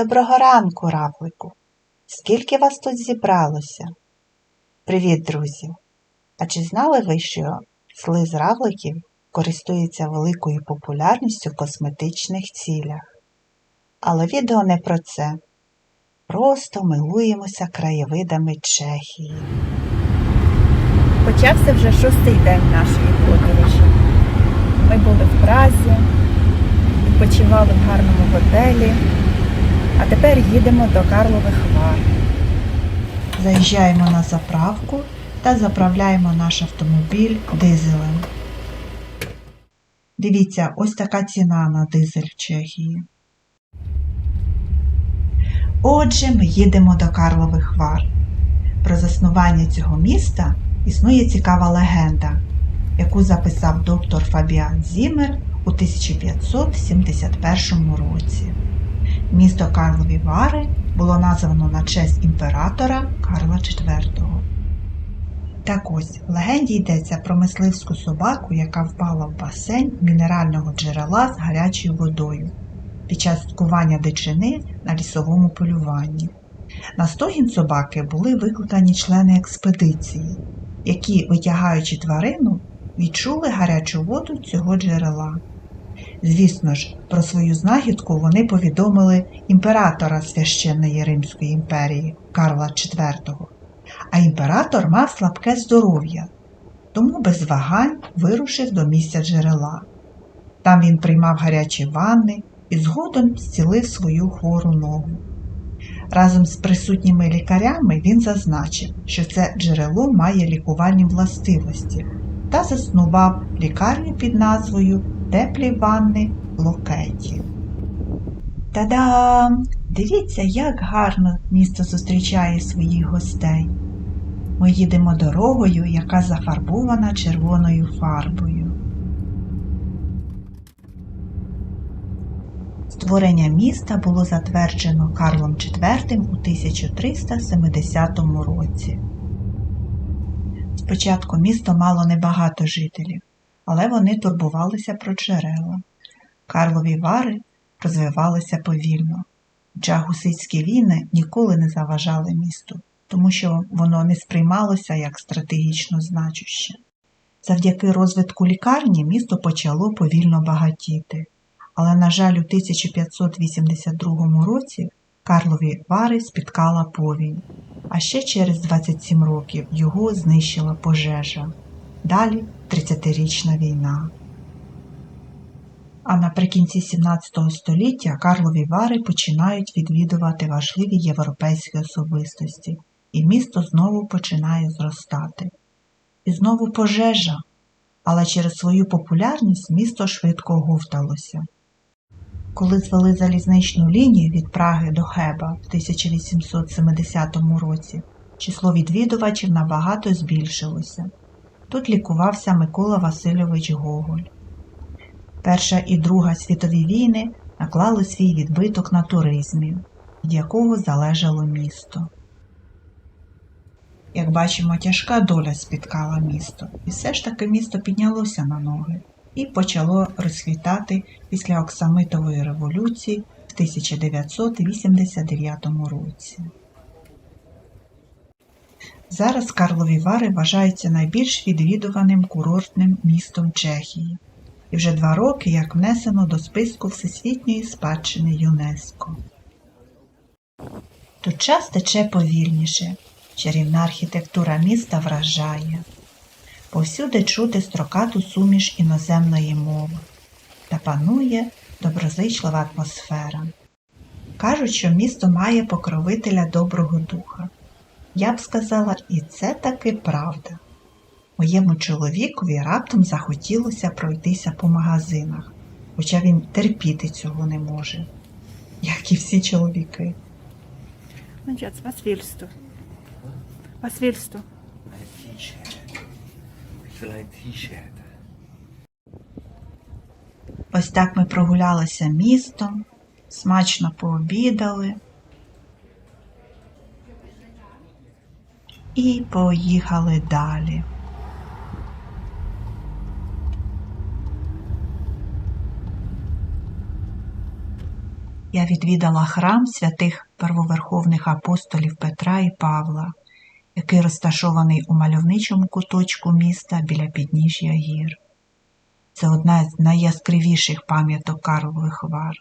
Доброго ранку, равлику. Скільки вас тут зібралося? Привіт, друзі! А чи знали ви, що слиз равликів користується великою популярністю в косметичних цілях? Але відео не про це. Просто милуємося краєвидами Чехії. Почався вже шостий день нашої подорожі. Ми були в Празі, відпочивали в гарному готелі, тепер їдемо до Карлових Вар. Заїжджаємо на заправку та заправляємо наш автомобіль дизелем. Дивіться, ось така ціна на дизель в Чехії. Отже, ми їдемо до Карлових Вар. Про заснування цього міста існує цікава легенда, яку записав доктор Фабіан Зімер у 1571 році. Місто Карлові Вари було названо на честь імператора Карла IV. Так ось, в легенді йдеться про мисливську собаку, яка впала в басейн мінерального джерела з гарячою водою під час цькування дичини на лісовому полюванні. На стогін собаки були викликані члени експедиції, які, витягаючи тварину, відчули гарячу воду цього джерела. Звісно ж, про свою знахідку вони повідомили імператора священної Римської імперії Карла IV. А імператор мав слабке здоров'я, тому без вагань вирушив до місця джерела. Там він приймав гарячі ванни і згодом зцілив свою хвору ногу. Разом з присутніми лікарями він зазначив, що це джерело має лікувальні властивості та заснував лікарню під назвою Теплі ванни Локеті. Та-дам! Дивіться, як гарно місто зустрічає своїх гостей. Ми їдемо дорогою, яка зафарбована червоною фарбою. Створення міста було затверджено Карлом IV у 1370 році. Спочатку місто мало небагато жителів, але вони турбувалися про джерела. Карлові вари розвивалися повільно. Хоча гусицькі війни ніколи не заважали місту, тому що воно не сприймалося як стратегічно значуще. Завдяки розвитку лікарні місто почало повільно багатіти. Але, на жаль, у 1582 році Карлові Вари спіткала повінь, а ще через 27 років його знищила пожежа. Далі 30-річна війна. А наприкінці 17 століття Карлові Вари починають відвідувати важливі європейські особистості, і місто знову починає зростати. І знову пожежа, але через свою популярність місто швидко оговталося. Коли звели залізничну лінію від Праги до Хеба в 1870 році, число відвідувачів набагато збільшилося. Тут лікувався Микола Васильович Гоголь. Перша і Друга світові війни наклали свій відбиток на туризмі, від якого залежало місто. Як бачимо, тяжка доля спіткала місто, і все ж таки місто піднялося на ноги і почало розквітати після Оксамитової революції в 1989 році. Зараз Карлові Вари вважаються найбільш відвідуваним курортним містом Чехії і вже два роки як внесено до списку Всесвітньої спадщини ЮНЕСКО. Тут час тече повільніше, чарівна архітектура міста вражає. Повсюди чути строкату суміш іноземної мови та панує доброзичлива атмосфера. Кажуть, що місто має покровителя доброго духа. Я б сказала, і це таки правда. Моєму чоловікові раптом захотілося пройтися по магазинах, хоча він терпіти цього не може, як і всі чоловіки. Was willst du? Was willst du? Ein T-Shirt. Ich will ein T-Shirt. Ось так ми прогулялися містом, смачно пообідали і поїхали далі. я відвідала храм святих первоверховних апостолів Петра і Павла, який розташований у мальовничому куточку міста біля підніжжя гір. Це одна з найяскравіших пам'яток Карлових Вар,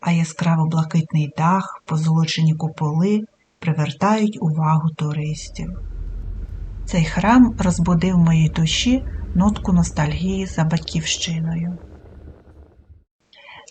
а яскраво блакитний дах, позолочені куполи привертають увагу туристів. Цей храм розбудив в моїй душі нотку ностальгії за батьківщиною.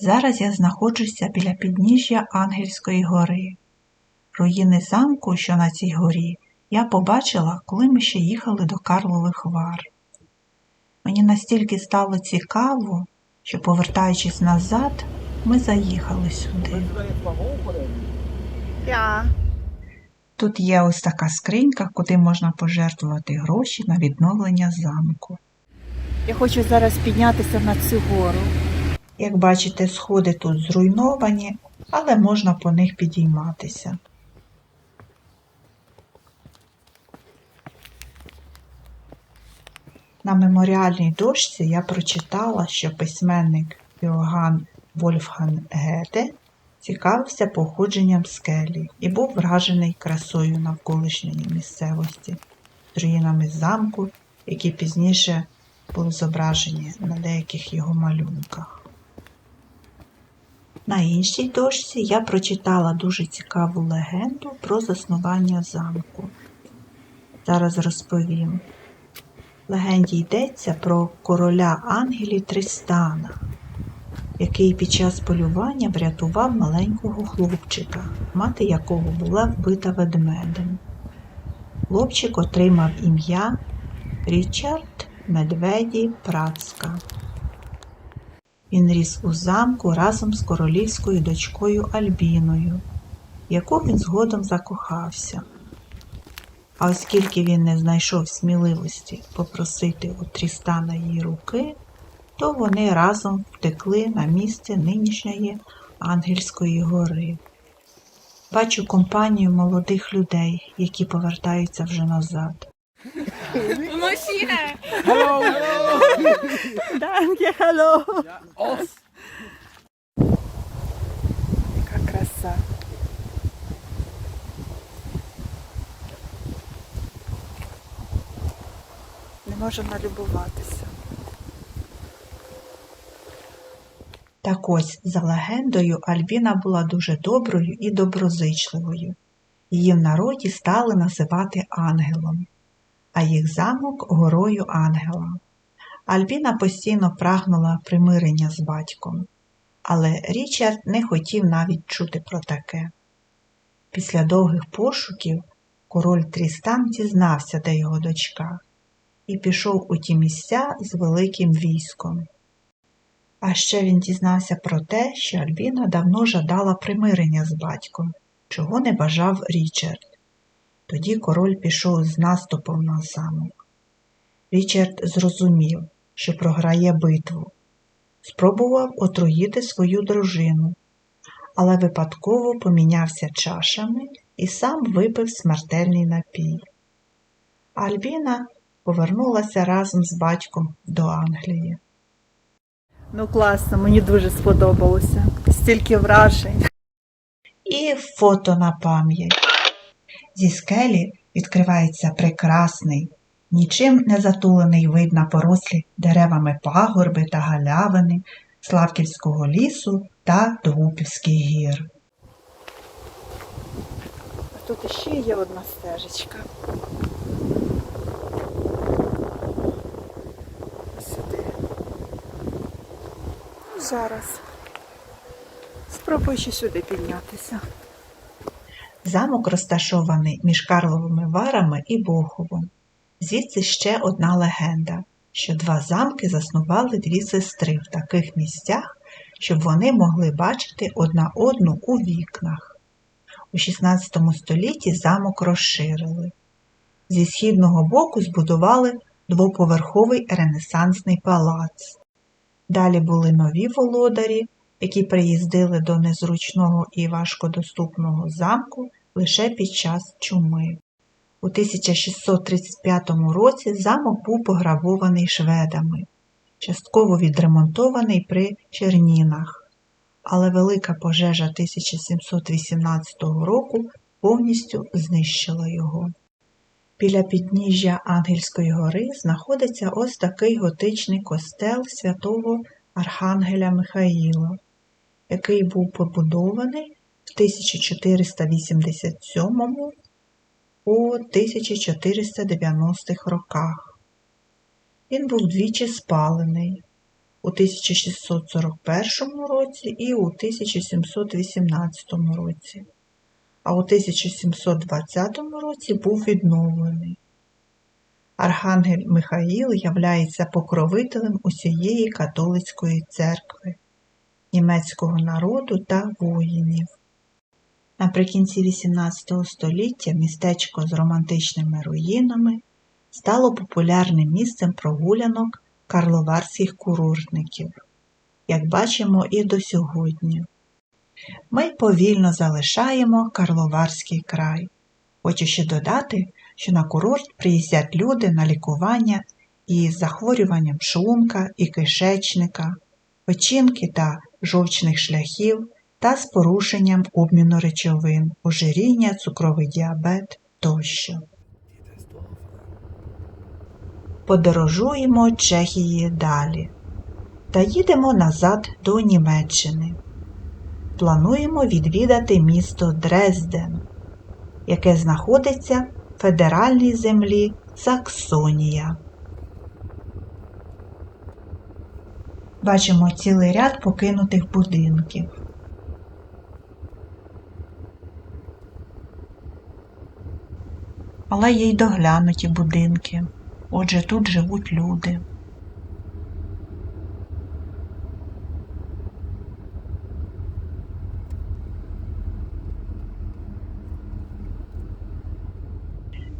Зараз я знаходжуся біля підніжжя Ангельської гори. Руїни замку, що на цій горі, я побачила, коли ми ще їхали до Карлових Вар. Мені настільки стало цікаво, що, повертаючись назад, ми заїхали сюди. Я. Тут є ось така скринька, куди можна пожертвувати гроші на відновлення замку. Я хочу зараз піднятися на цю гору. Як бачите, сходи тут зруйновані, але можна по них підійматися. На меморіальній дошці я прочитала, що письменник Йоганн Вольфган Гете цікавився походженням скелі і був вражений красою навколишньої місцевості, руїнами замку, які пізніше були зображені на деяких його малюнках. На іншій дошці я прочитала дуже цікаву легенду про заснування замку. Зараз розповім. Легенді йдеться про короля ангелів Тристана, який під час полювання врятував маленького хлопчика, мати якого була вбита ведмедем. Хлопчик отримав ім'я Річард Медведі Працка. Він ріс у замку разом з королівською дочкою Альбіною, яку він згодом закохався. А оскільки він не знайшов сміливості попросити у Трістана її руки, то вони разом втекли на місце нинішньої Ангельської гори. Бачу компанію молодих людей, які повертаються вже назад. Данке, hello. Яка краса. Не можу налюбуватися. Так ось, за легендою, Альбіна була дуже доброю і доброзичливою. Її в народі стали називати ангелом, а їх замок горою ангела. Альбіна постійно прагнула примирення з батьком, але Річард не хотів навіть чути про таке. Після довгих пошуків король Трістан дізнався, де його дочка, і пішов у ті місця з великим військом. А ще він дізнався про те, що Альбіна давно жадала примирення з батьком, чого не бажав Річард. Тоді король пішов з наступом на замок. Річард зрозумів, що програє битву. Спробував отруїти свою дружину, але випадково помінявся чашами і сам випив смертельний напій. Альбіна повернулася разом з батьком до Англії. Ну класно, мені дуже сподобалося. Стільки вражень. І фото на пам'ять. Зі скелі відкривається прекрасний, нічим не затулений вид на порослі деревами пагорби та галявини Славківського лісу та Догупівських гір. А тут іще є одна стежечка. Сюди. Ну, Зараз. Спробую ще сюди піднятися. Замок розташований між Карловими Варами і Боховом. Звідси ще одна легенда, що два замки заснували дві сестри в таких місцях, щоб вони могли бачити одна одну у вікнах. У XVI столітті замок розширили. Зі східного боку збудували двоповерховий ренесансний палац. Далі були нові володарі, які приїздили до незручного і важкодоступного замку лише під час чуми. У 1635 році замок був пограбований шведами, частково відремонтований при Чернінах, але велика пожежа 1718 року повністю знищила його. Біля підніжжя Ангельської гори знаходиться ось такий готичний костел святого Архангеля Михаїла, який був побудований в 1487 у 1490-х роках. Він був двічі спалений у 1641 році і у 1718 році, а у 1720 році був відновлений. Архангель Михаїл являється покровителем усієї католицької церкви, німецького народу та воїнів. Наприкінці XVIII століття містечко з романтичними руїнами стало популярним місцем прогулянок карловарських курортників, як бачимо і до сьогодні. Ми повільно залишаємо Карловарський край. Хочу ще додати, що на курорт приїздять люди на лікування із захворюванням шлунка і кишечника, печінки та жовчних шляхів та з порушенням обміну речовин, ожиріння, цукровий діабет тощо. Подорожуємо Чехії далі та їдемо назад до Німеччини. Плануємо відвідати місто Дрезден, яке знаходиться в федеральній землі Саксонія. Бачимо цілий ряд покинутих будинків. Але є й доглянуті будинки. Отже, тут живуть люди.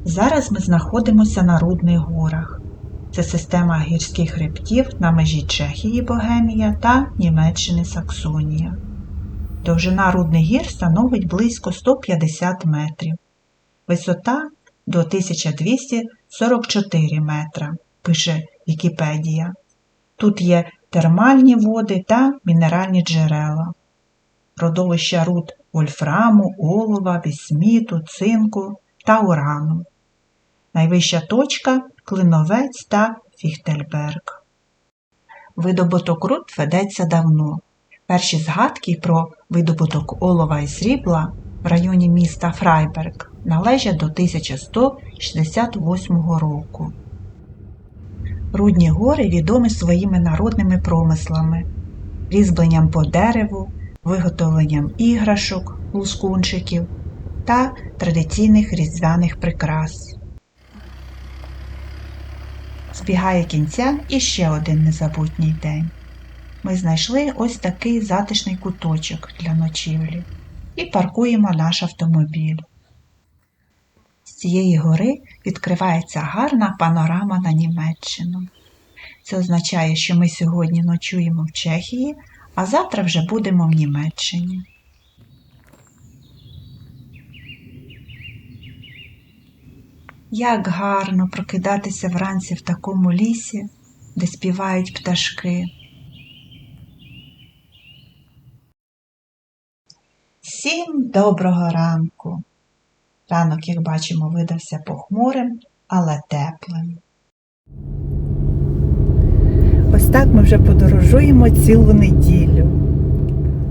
Зараз ми знаходимося на Рудних горах. Це система гірських хребтів на межі Чехії Богемія та Німеччини Саксонія. Довжина Рудних гір становить близько 150 метрів. Висота до 1244 метра, пише Вікіпедія. Тут є термальні води та мінеральні джерела, родовища руд вольфраму, олова, вісміту, цинку та урану. Найвища точка Клиновець та Фіхтельберг. Видобуток руд ведеться давно. Перші згадки про видобуток олова і срібла в районі міста Фрайберг належать до 1168 року. Рудні гори відомі своїми народними промислами, різьбленням по дереву, виготовленням іграшок, лускунчиків та традиційних різдвяних прикрас. Збігає кінця іще один незабутній день. Ми знайшли ось такий затишний куточок для ночівлі і паркуємо наш автомобіль. З цієї гори відкривається гарна панорама на Німеччину. Це означає, що ми сьогодні ночуємо в Чехії, а завтра вже будемо в Німеччині. Як гарно прокидатися вранці в такому лісі, де співають пташки. Всім доброго ранку! Ранок, як бачимо, видався похмурим, але теплим. Ось так ми вже подорожуємо цілу неділю.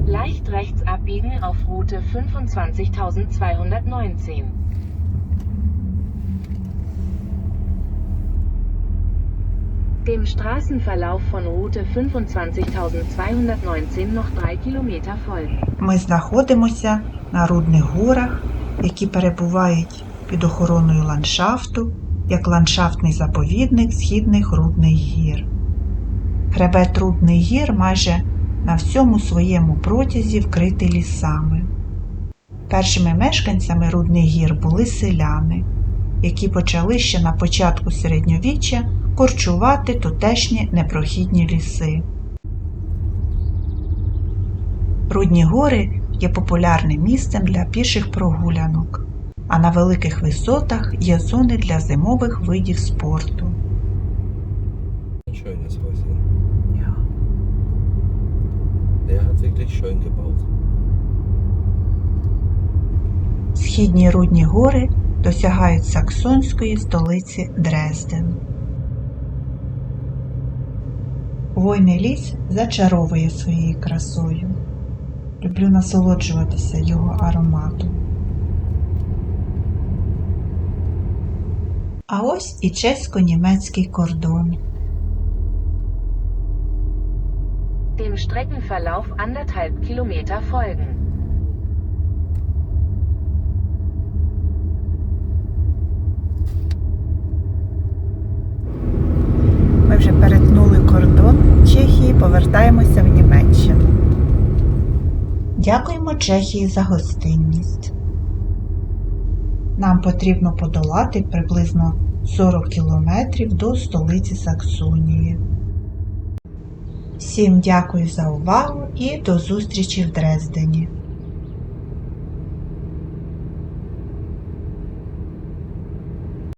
Leicht rechts abbiegen auf Route 25219. Dem Straßenverlauf von Route 25219 noch 3 Kilometer folgen. Ми знаходимося на Рудних горах, які перебувають під охороною ландшафту, як ландшафтний заповідник східних Рудних гір. Хребет Рудних гір майже на всьому своєму протязі вкритий лісами. Першими мешканцями Рудних гір були селяни, які почали ще на початку середньовіччя корчувати тутешні непрохідні ліси. Рудні гори є популярним місцем для піших прогулянок, а на великих висотах є зони для зимових видів спорту. Ein schönes Häuschen. Der hat wirklich schön gebaut. Східні рудні гори досягають саксонської столиці Дрезден. Хвойний ліс зачаровує своєю красою. Люблю насолоджуватися його ароматом. А ось і чесько-німецький кордон. Dem Streckenverlauf anderthalb Kilometer folgen. Ми вже перетнули кордон Чехії, повертаємося в Німеччину. Дякуємо Чехії за гостинність. Нам потрібно подолати приблизно 40 кілометрів до столиці Саксонії. Всім дякую за увагу і до зустрічі в Дрездені.